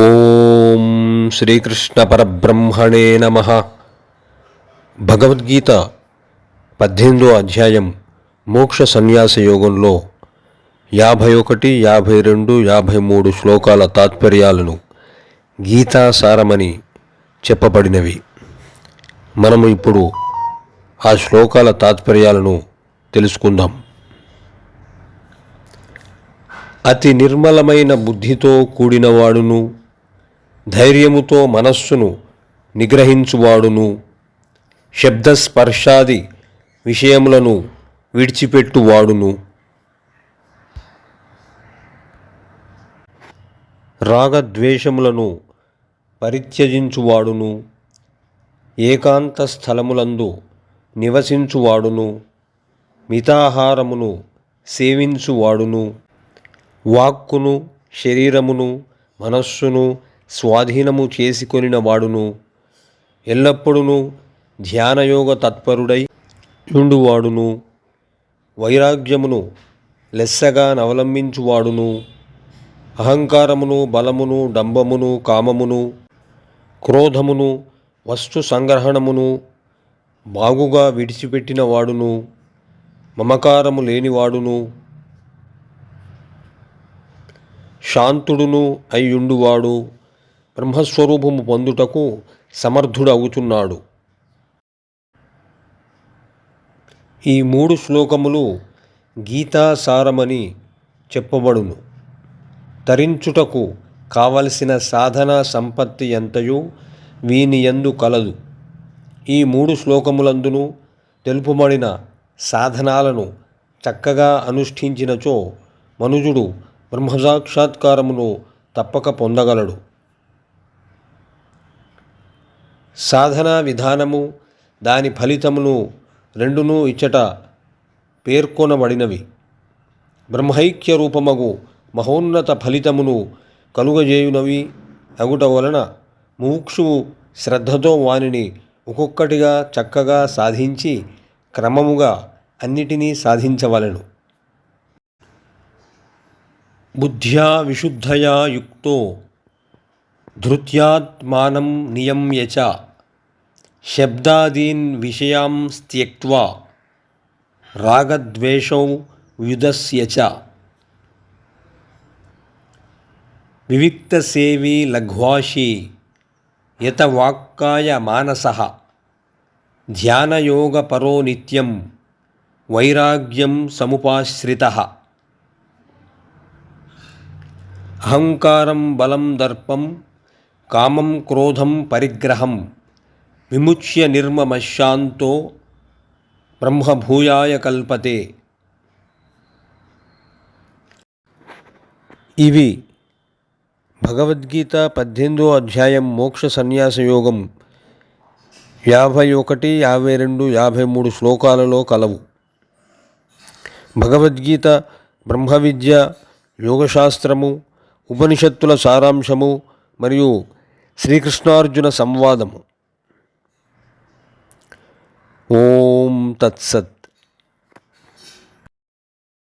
ఓం శ్రీకృష్ణ పరబ్రహ్మణే నమ. భగవద్గీత పద్దెనిమిదో అధ్యాయం మోక్ష సన్యాస యోగంలో యాభై ఒకటి యాభై రెండు యాభై మూడు శ్లోకాల తాత్పర్యాలను గీతాసారమని చెప్పబడినవి. మనము ఇప్పుడు ఆ శ్లోకాల తాత్పర్యాలను తెలుసుకుందాం. అతి నిర్మలమైన బుద్ధితో కూడినవాడును. ధైర్యముతో మనస్సును నిగ్రహించువాడును. శబ్దస్పర్శాది విషయములను విడిచిపెట్టువాడును. రాగద్వేషములను పరిత్యజించువాడును. ఏకాంత స్థలములందు నివసించువాడును. మితాహారమును సేవించువాడును. వాక్కును శరీరమును మనస్సును స్వాధీనము చేసుకొనిన వాడును. ఎల్లప్పుడూ ధ్యానయోగ తత్పరుడై ఉండువాడును. వైరాగ్యమును లెస్సగా నవలంబించువాడును. అహంకారమును బలమును డంబమును కామమును క్రోధమును వస్తు సంగ్రహణమును బాగుగా విడిచిపెట్టిన వాడును. మమకారము లేనివాడును. శాంతుడును అయ్యుండువాడు. బ్రహ్మస్వరూపము పొందుటకు సమర్థుడవుతున్నాడు ఈ మూడు శ్లోకములు గీతాసారమని చెప్పబడును. తరించుటకు కావలసిన సాధన సంపత్తి ఎంతయో వీని ఎందు కలదు. ఈ మూడు శ్లోకములందును తెలుపబడిన సాధనాలను చక్కగా అనుష్ఠించినచో మనుజుడు బ్రహ్మసాక్షాత్కారమును తప్పక పొందగలడు. సాధనా విధానము దాని ఫలితమును రెండునూ ఇచ్చట పేర్కొనబడినవి. బ్రహ్మైక్య రూపమగు మహోన్నత ఫలితమును కలుగజేయునవి అగుట వలన ముముక్షువు శ్రద్ధతో వానిని ఒక్కొక్కటిగా చక్కగా సాధించి క్రమముగా అన్నిటినీ సాధించవలెను. బుద్ధ్యా విశుద్ధయా యుక్తో ధృత్యాత్మానం నియమ్యచ శబ్దాదీన్ విషయాం త్యక్వా రాగద్వేషౌ వ్యుదస్య చ. వివిక్తసేవీ లఘ్వాషీ యత వాక్కాయ మానస ధ్యానయోగపరో నిత్యం వైరాగ్యం సముపాశ్రిత. అహంకారం బలం దర్పం కామం క్రోధం పరిగ్రహం. విముచ్య నిర్మమశాంతో బ్రహ్మభూయాయ కల్పతే. ఇవి భగవద్గీత పద్దెనిమిదో అధ్యాయం మోక్ష సన్యాస యోగం యాభై ఒకటి యాభై రెండు యాభై మూడు శ్లోకాలలో కలవు. భగవద్గీత బ్రహ్మ విద్య యోగశాస్త్రము ఉపనిషత్తుల సారాంశము మరియు శ్రీకృష్ణార్జున సంవాదము. ఓం తత్సత్